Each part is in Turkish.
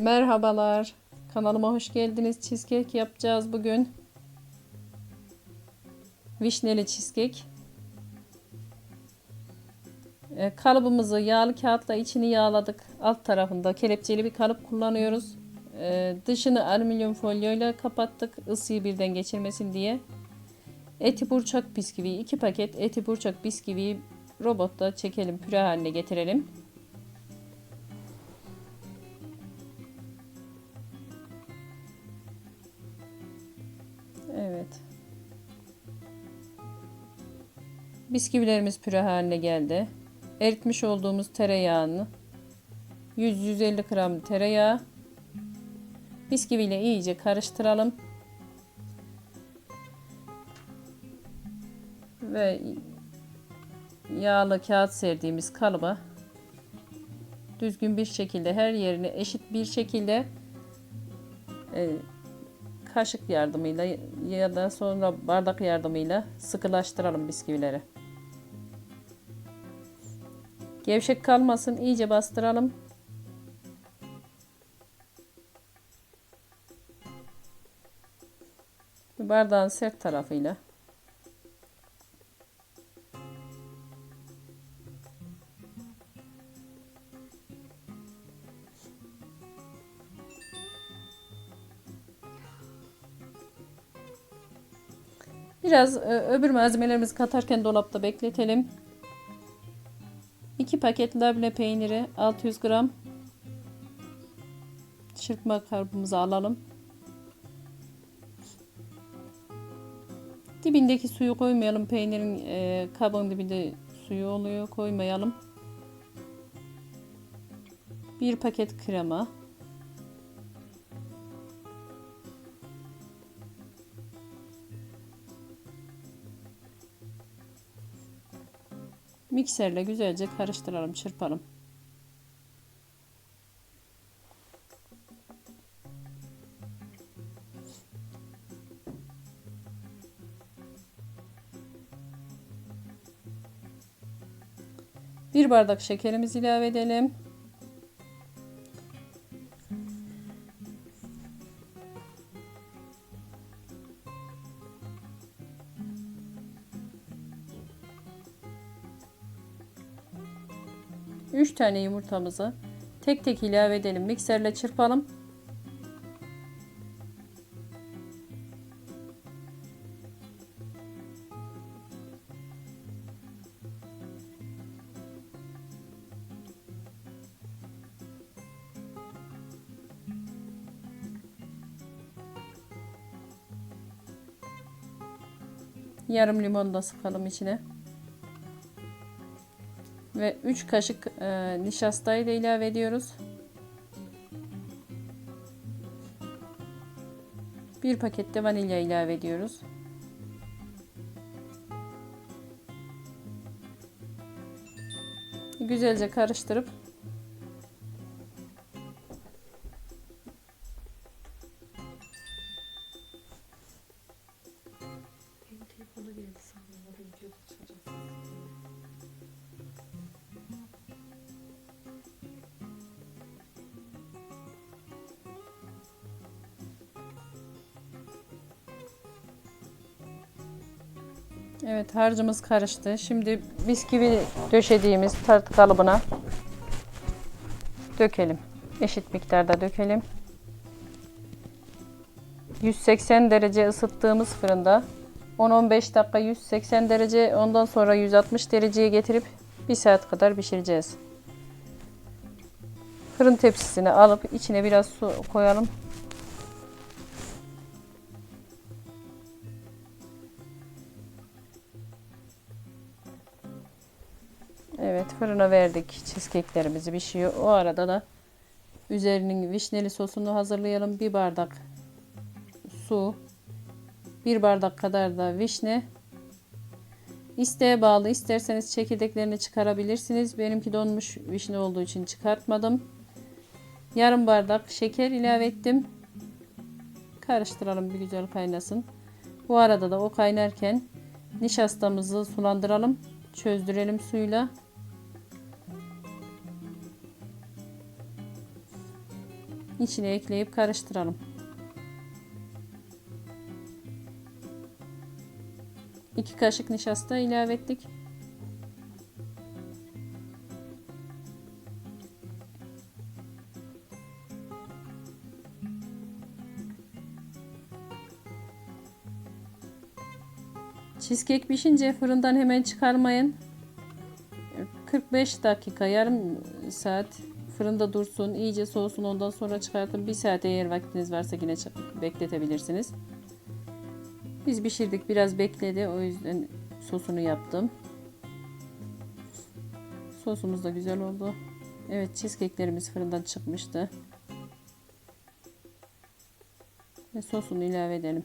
Merhabalar. Kanalıma hoş geldiniz. Cheesecake yapacağız bugün. Vişneli cheesecake. Ee, Kalıbımızı yağlı kağıtla içini yağladık. Alt tarafında kelepçeli bir kalıp kullanıyoruz. Ee, Dışını alüminyum folyoyla kapattık. ısıyı birden geçirmesin diye. Eti burçak bisküvi 2 paket eti burçak bisküviyi robotta çekelim püre haline getirelim. Bisküvilerimiz püre haline geldi. Eritmiş olduğumuz tereyağını 100-150 gram tereyağı bisküviyle iyice karıştıralım. Ve yağlı kağıt serdiğimiz kalıba düzgün bir şekilde her yerine eşit bir şekilde e, kaşık yardımıyla ya da sonra bardak yardımıyla sıkılaştıralım bisküvileri. Gevşek kalmasın iyice bastıralım. Bardağın sert tarafıyla Biraz e, öbür malzemelerimizi katarken dolapta bekletelim. 2 paket labne peyniri 600 gram. Çırpma kabımıza alalım. Dibindeki suyu koymayalım. Peynirin e, kabın dibinde suyu oluyor. Koymayalım. 1 paket krema. Mikserle güzelce karıştıralım, çırpalım. Bir bardak şekerimizi ilave edelim. Üç tane yumurtamızı tek tek ilave edelim. Mikserle çırpalım. Yarım limon da sıkalım içine. Ve 3 kaşık e, nişastayı da ilave ediyoruz. Bir paket de vanilya ilave ediyoruz. Güzelce karıştırıp Evet harcımız karıştı. Şimdi bisküvi döşediğimiz tart kalıbına dökelim. Eşit miktarda dökelim. 180 derece ısıttığımız fırında 10-15 dakika 180 derece ondan sonra 160 dereceye getirip 1 saat kadar pişireceğiz. Fırın tepsisine alıp içine biraz su koyalım. Evet fırına verdik cheesecake'lerimizi pişiyor. O arada da üzerinin vişneli sosunu hazırlayalım. Bir bardak su, bir bardak kadar da vişne. İsteğe bağlı isterseniz çekirdeklerini çıkarabilirsiniz. Benimki donmuş vişne olduğu için çıkartmadım. Yarım bardak şeker ilave ettim. Karıştıralım bir güzel kaynasın. Bu arada da o kaynarken nişastamızı sulandıralım. Çözdürelim suyla. İçine ekleyip karıştıralım. İki kaşık nişasta ilave ettik. Cheesecake pişince fırından hemen çıkarmayın. 45 dakika, yarım saat fırında dursun, iyice soğusun. Ondan sonra çıkartın. Bir saat eğer vaktiniz varsa yine bekletebilirsiniz. Biz pişirdik, biraz bekledi. O yüzden sosunu yaptım. Sosumuz da güzel oldu. Evet, cheesecake'lerimiz fırından çıkmıştı. Ve sosunu ilave edelim.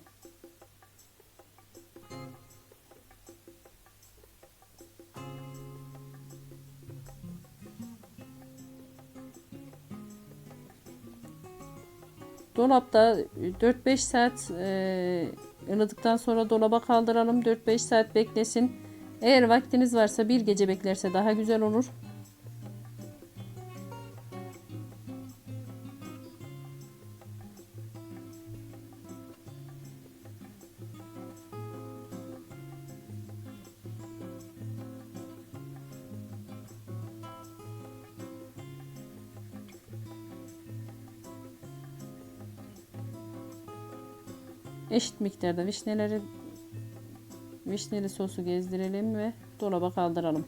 Dolapta 4-5 saat e, ılıdıktan sonra dolaba kaldıralım. 4-5 saat beklesin. Eğer vaktiniz varsa bir gece beklerse daha güzel olur. Eşit miktarda vişneleri vişneli sosu gezdirelim ve dolaba kaldıralım.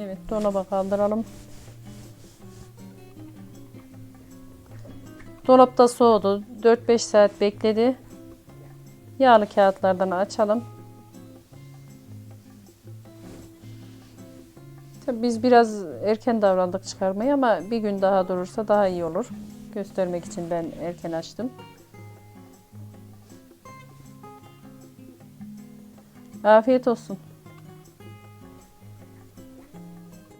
Evet dolaba kaldıralım. Dolapta soğudu. 4-5 saat bekledi. Yağlı kağıtlardan açalım. Tabii biz biraz erken davrandık çıkarmayı ama bir gün daha durursa daha iyi olur. Göstermek için ben erken açtım. Afiyet olsun.